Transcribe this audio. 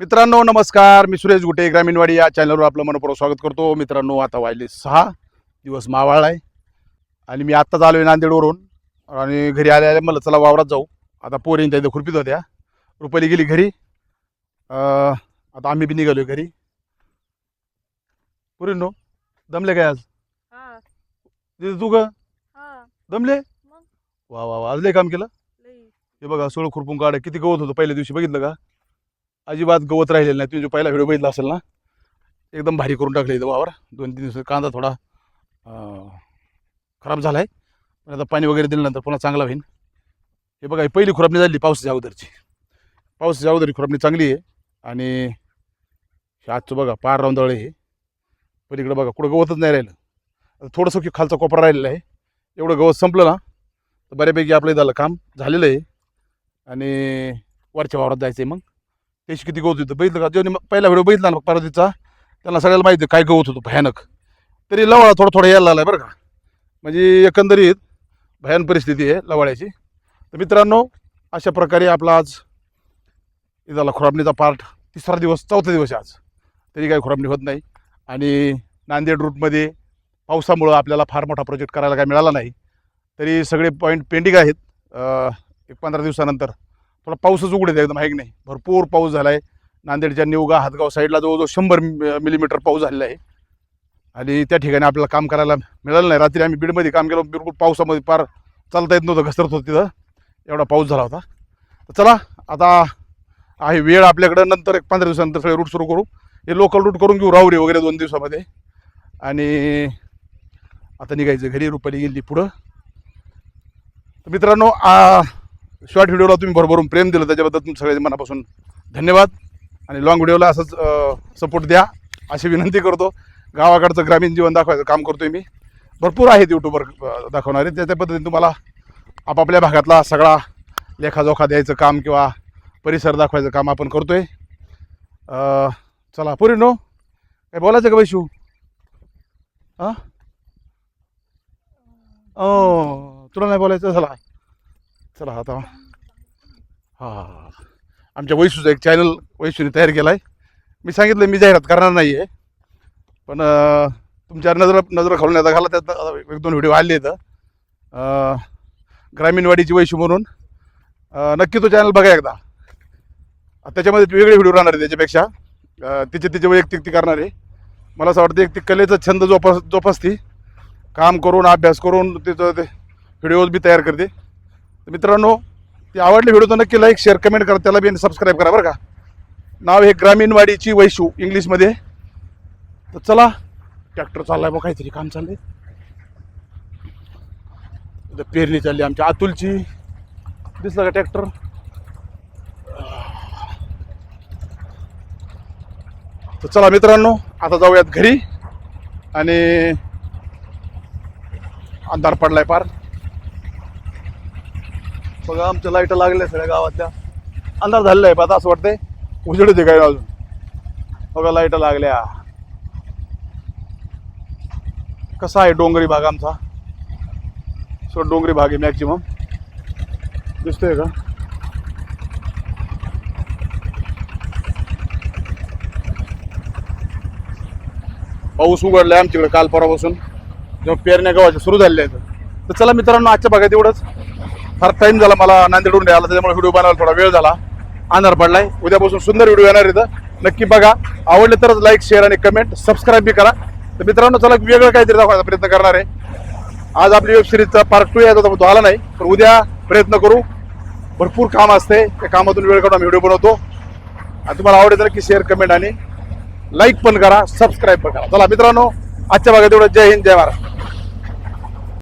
मित्रांनो नमस्कार. मी सुरेश गुटे ग्रामीणवाडी या चॅनलवर आपलं मनपूर्वक स्वागत करतो. मित्रांनो आता वाजले सहा. दिवस मावाळ आहे. आणि मी आत्ताच आलो आहे नांदेडवरून. आणि घरी आले आले मला चला वावरात जाऊ. आता पोरीन त्या खुरपीत होत्या. रुपाली गेली घरी. आता आम्ही बी निघालो घरी. पोरींनो दमले काय आज? तू ग? दमले? वा वा वा. आज लय काम केलं? हे बघा सोळ खुरपून काढ किती गवत होतं? पहिल्या दिवशी बघितलं का? अजिबात गवत राहिलेलं नाही. तुम्ही जो पहिला व्हिडिओ बघितला असेल ना एकदम भारी करून टाकले इथं वावर. दोन तीन दिवस कांदा थोडा खराब झाला आहे पण आता पाणी वगैरे दिल्यानंतर पुन्हा चांगला होईल हे बघा ही पहिली खुरपणी झाली पावसाच्या अगोदरची. पावसाच्या अगोदर खुरपणी चांगली आहे. आणि हे आजचं बघा पार राऊंदळे हे. पलीकडे बघा कुठं गवतच नाही राहिलं. आता थोडंसं की खालचा कोपरा राहिलेला आहे. एवढं गवत संपलं ना तर बऱ्यापैकी आपलं झालं काम झालेलं आहे. आणि वरच्या वावरात जायचं आहे मग. त्याशी किती गवत होतं? बघितलं का? जेव्हा मी पहिला व्हिडिओ बघितला ना पार्वतीचा त्यांना सगळ्याला माहिती आहे काय गवत होतं भयानक. तरी लवाळा थोडा थोडा यायला लागला बरं का. म्हणजे एकंदरीत भयान परिस्थिती आहे लवाळ्याची. तर मित्रांनो अशा प्रकारे आपला आज हे झाला खुराबणीचा पार्ट. तिसरा दिवस चौथा दिवस आहे आज. तरी काही खुरापणी होत नाही. आणि नांदेड रूटमध्ये पावसामुळं आपल्याला फार मोठा प्रोजेक्ट करायला काय मिळाला नाही. तरी सगळे पॉईंट पेंडिंग आहेत. एक पंधरा दिवसानंतर थोडा पाऊसच उघडत एकदम आहे की नाही? भरपूर पाऊस झाला आहे नांदेडच्या निवगा हातगाव साईडला जवळजवळ शंभर मिलीमीटर पाऊस झालेला आहे. आणि त्या ठिकाणी आपल्याला काम करायला मिळालं नाही. रात्री आम्ही बीडमध्ये काम केलं बिलकुल पावसामध्ये पार चालता येत नव्हतं घसरत होतं तिथं. एवढा पाऊस झाला होता. तर चला आता आहे वेळ आपल्याकडं. नंतर एक पंधरा दिवसानंतर सगळे रूट सुरू करू. हे लोकल रूट करून घेऊ राहुरी वगैरे दोन दिवसामध्ये. आणि आता निघायचं घरी रुपाली गेली पुढं. मित्रांनो आ शॉर्ट व्हिडिओला तुम्ही भरभरून प्रेम दिलं त्याच्याबद्दल तुम्ही सगळ्या मनापासून धन्यवाद. आणि लॉंग व्हिडिओला असंच सपोर्ट द्या. अशी विनंती करतो. गावाकडचं ग्रामीण जीवन दाखवायचं काम करतोय मी. भरपूर आहेत यूट्यूबवर दाखवणारे. त्या त्या पद्धतीने तुम्हाला आपापल्या भागातला सगळा लेखाजोखा द्यायचं काम किंवा परिसर दाखवायचं काम आपण करतोय. आहे चला पुरी नो काय बोलायचं का वैशू? हां तुला नाही बोलायचं? चला. चला आता हां. आमच्या वैसूचं एक चॅनल वैसूने तयार केला आहे मी सांगितलं मी जाहिरात करणार नाही आहे पण तुमच्या नजर नजर खालून येता घाला त्यात. एक दोन व्हिडिओ आले आहेत ग्रामीणवाडीची वैशू म्हणून. नक्की तो चॅनल बघा एकदा. त्याच्यामध्ये वेगळे व्हिडिओ राहणार आहे त्याच्यापेक्षा. तिचे तिचे वैयक्तिक ती करणार आहे. मला असं वाटतं एक ती कलेचा छंद जोपास जोपासती. काम करून अभ्यास करून तिचं ते व्हिडिओज बी तयार करते. मित्रांनो ते आवडले व्हिडिओ तर नक्की लाईक शेअर कमेंट करा. त्याला बी सबस्क्राईब करा बरं का. नाव हे ग्रामीणवाडीची वैशू इंग्लिशमध्ये तर चला ट्रॅक्टर चाललाय बघ काहीतरी काम चाललंय. पेरणी चालली आमच्या अतुलची. दिसलं का ट्रॅक्टर तर चला मित्रांनो आता जाऊयात घरी. आणि अंधार पडलाय पार. बघा आमच्या लाइट लागल्या सगळ्या गावातल्या. अंधार झालेला आहे पण आता असं वाटतंय उजेड होते काय अजून? बघा लाइट लागल्या. कसा आहे डोंगरी भाग आमचा? सो डोंगरी भाग आहे मॅक्झिमम दिसतोय का? पाऊस उघडलाय आमच्याकडे काल परवापासून. जेव्हा पेरण्या गावाच्या सुरू झालेल्या आहेत. तर चला मित्रांनो आजच्या भागात एवढंच. फार टाइम झाला मला नांदेडून आला त्याच्यामुळे व्हिडिओ बनायला थोडा वेळ झाला. अंधार पडलाय. उद्यापासून सुंदर व्हिडिओ येणार इथं. नक्की बघा. आवडले तरच लाईक शेअर आणि कमेंट सबस्क्राईब बी करा. तर मित्रांनो चला वेगळं काहीतरी दाखवायचा प्रयत्न करणार आहे. आज आपली वेब सिरीजचा पार्ट टू यायचा तो आला नाही पण उद्या प्रयत्न करू. भरपूर काम असते. त्या कामातून वेळ काढून व्हिडिओ बनवतो. आणि तुम्हाला आवडेल तर नक्की शेअर कमेंट आणि लाईक पण करा. सबस्क्राईब पण करा. चला मित्रांनो आजच्या भागात एवढं. जय हिंद जय महाराष्ट्र